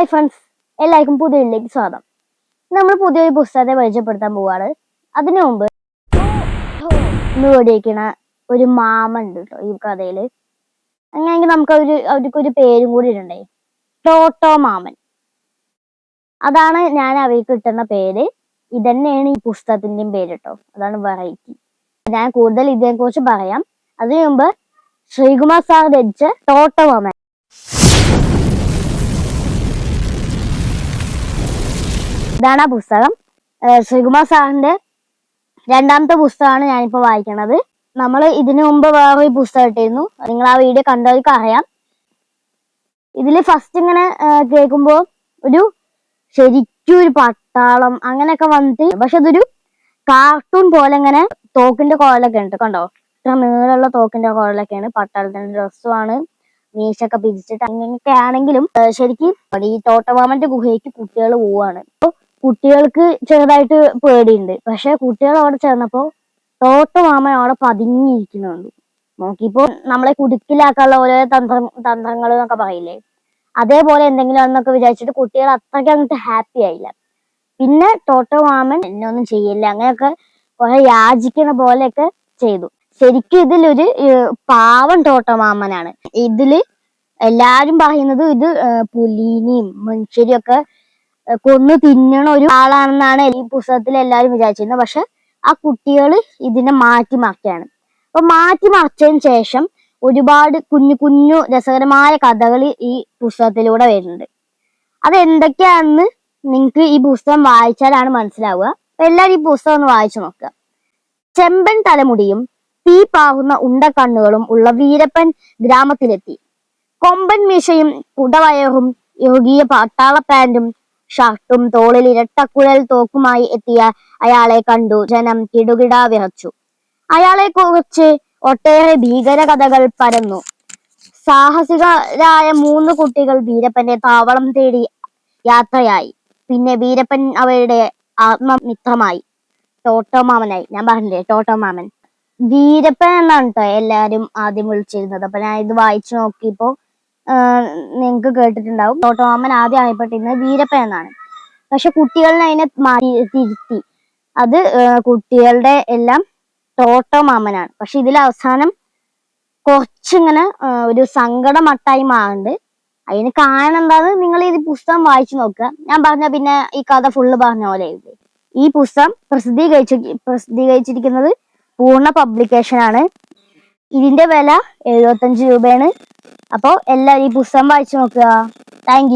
Hi friends എല്ലാവർക്കും പുതിയതിലേക്ക് സ്വാഗതം. നമ്മൾ പുതിയൊരു പുസ്തകത്തെ പരിചയപ്പെടുത്താൻ പോവാണ്. അതിനു മുമ്പ് ഓടിയിരിക്കണ ഒരു മാമ ഉണ്ട് കേട്ടോ ഈ കഥയിൽ. അങ്ങനെയെങ്കിൽ നമുക്ക് ഒരു അവർക്കൊരു പേരും കൂടി ഇടണ്ടേ? ടോട്ടോ മാമൻ. അതാണ് ഞാൻ അവയ്ക്ക് കിട്ടുന്ന പേര്. ഇതന്നെയാണ് ഈ പുസ്തകത്തിന്റെയും പേര് കേട്ടോ. അതാണ് വെറൈറ്റി ഞാൻ കൂടുതൽ ഇതിനെക്കുറിച്ച് പറയാം. അതിനു മുമ്പ് ശ്രീകുമാർ സാർ രചിച്ച ടോട്ടോ മാമൻ. ഇതാണ് ആ പുസ്തകം. ശ്രീകുമാർ സാറിന്റെ രണ്ടാമത്തെ പുസ്തകമാണ് ഞാനിപ്പോ വായിക്കണത്. നമ്മൾ ഇതിനു മുമ്പ് വേറെ ഒരു പുസ്തകം ഇട്ടിരുന്നു. നിങ്ങൾ ആ വീഡിയോ കണ്ടവർക്ക് അറിയാം. ഇതിൽ ഫസ്റ്റ് ഇങ്ങനെ കേൾക്കുമ്പോൾ കേൾക്കുമ്പോ ഒരു ശരിക്കും ഒരു പട്ടാളം അങ്ങനെയൊക്കെ വന്നിട്ട് പക്ഷെ അതൊരു കാർട്ടൂൺ പോലെ ഇങ്ങനെ തോക്കിന്റെ കോലൊക്കെ ഉണ്ട്. കണ്ടോ? ഇത്ര നീളമുള്ള തോക്കിന്റെ കോലൊക്കെയാണ്. പട്ടാളത്തിന്റെ ഡ്രസ്സുമാണ് മീശൊക്കെ പിരിച്ചിട്ട് അങ്ങനെയൊക്കെ ആണെങ്കിലും ശരിക്കും ഈ തോട്ടമാമന്റെ ഗുഹയ്ക്ക് കുട്ടികൾ പോവാണ്. അപ്പൊ കുട്ടികൾക്ക് ചെറുതായിട്ട് പേടിയുണ്ട്. പക്ഷെ കുട്ടികൾ അവിടെ ചെന്നപ്പോ തോട്ടമാമൻ അവിടെ പതുങ്ങിയിരിക്കുന്നുണ്ട്. നോക്കിയപ്പോ നമ്മളെ കുടുക്കിലാക്കാനുള്ള ഓരോ തന്ത്ര തന്ത്രങ്ങൾ എന്നൊക്കെ പറയില്ലേ? അതേപോലെ എന്തെങ്കിലും എന്നൊക്കെ വിചാരിച്ചിട്ട് കുട്ടികൾ അത്രയ്ക്ക് അങ്ങോട്ട് ഹാപ്പി ആയില്ല. പിന്നെ ടോട്ടോ മാമൻ എന്നെ ഒന്നും ചെയ്യില്ല. അങ്ങനെയൊക്കെ കുറെ യാചിക്കുന്ന പോലെയൊക്കെ ചെയ്തു. ശരിക്കും ഇതിലൊരു പാവം ടോട്ടോ മാമനാണ്. ഇതിൽ എല്ലാരും പറയുന്നത് ഇത് പുലീനെയും മനുഷ്യരെയും ഒക്കെ കൊന്നു തിന്നണ ഒരു ആളാണെന്നാണ് ഈ പുസ്തകത്തിൽ എല്ലാവരും വിചാരിച്ചിരുന്നത്. പക്ഷെ ആ കുട്ടികൾ ഇതിനെ മാറ്റി മറിക്കുകയാണ് അപ്പൊ മാറ്റി മറിച്ചതിന് ശേഷം ഒരുപാട് കുഞ്ഞു കുഞ്ഞു രസകരമായ കഥകൾ ഈ പുസ്തകത്തിലൂടെ വരുന്നുണ്ട്. അത് എന്തൊക്കെയാണെന്ന് നിങ്ങൾക്ക് ഈ പുസ്തകം വായിച്ചാലാണ് മനസ്സിലാവുക. എല്ലാവരും ഈ പുസ്തകം ഒന്ന് വായിച്ചു നോക്കുക. ചെമ്പൻ തലമുടിയും തീ പാകുന്ന ഉണ്ടക്കണ്ണുകളും ഉള്ള വീരപ്പൻ ഗ്രാമത്തിലെത്തി. കൊമ്പൻ മീശയും കുടവയറും യോഗീയ പട്ടാള പാന്റും ഷർട്ടും തോളിൽ ഇരട്ടക്കുഴൽ തോക്കുമായി എത്തിയ അയാളെ കണ്ടു. ജനം കിടുകിടാ വിറച്ചു. അയാളെ കുറിച്ച് ഒട്ടേറെ ഭീകര കഥകൾ പരന്നു. സാഹസികരായ മൂന്ന് കുട്ടികൾ വീരപ്പന്റെ താവളം തേടി യാത്രയായി. പിന്നെ വീരപ്പൻ അവരുടെ ആത്മമിത്രമായി. ടോട്ടോ മാമനായി ഞാൻ പറഞ്ഞില്ലേ ടോട്ടോ മാമൻ വീരപ്പൻ എന്നാണ് കേട്ടോ എല്ലാരും ആദ്യം വിളിച്ചിരുന്നത്. അപ്പൊ ഞാൻ ഇത് വായിച്ചു നോക്കിയപ്പോ നിങ്ങക്ക് കേട്ടിട്ടുണ്ടാവും. ടോട്ടോമാമൻ ആദ്യം അറിയപ്പെട്ടിരുന്നത് വീരപ്പൻ എന്നാണ്. പക്ഷെ കുട്ടികളിനെ അതിനെ മാറ്റി തിരുത്തി. അത് കുട്ടികളുടെ എല്ലാം ടോട്ടോ മാമനാണ് പക്ഷെ ഇതിൽ അവസാനം കുറച്ചിങ്ങനെ ഒരു സങ്കടമട്ടായി മാറുന്നുണ്ട്. അതിന് കാരണം എന്താന്ന് നിങ്ങൾ ഈ പുസ്തകം വായിച്ചു നോക്കുക. ഞാൻ പറഞ്ഞ പിന്നെ ഈ കഥ ഫുള്ള് പറഞ്ഞ പോലെ ഈ പുസ്തകം പ്രസിദ്ധീകരിച്ചു പ്രസിദ്ധീകരിച്ചിരിക്കുന്നത് പൂർണ പബ്ലിക്കേഷൻ ആണ്. ഇതിന്റെ വില എഴുപത്തഞ്ച് രൂപയാണ്. അപ്പോൾ എല്ലാവരും ഈ പുസ്തകം വായിച്ചു നോക്കുക. താങ്ക്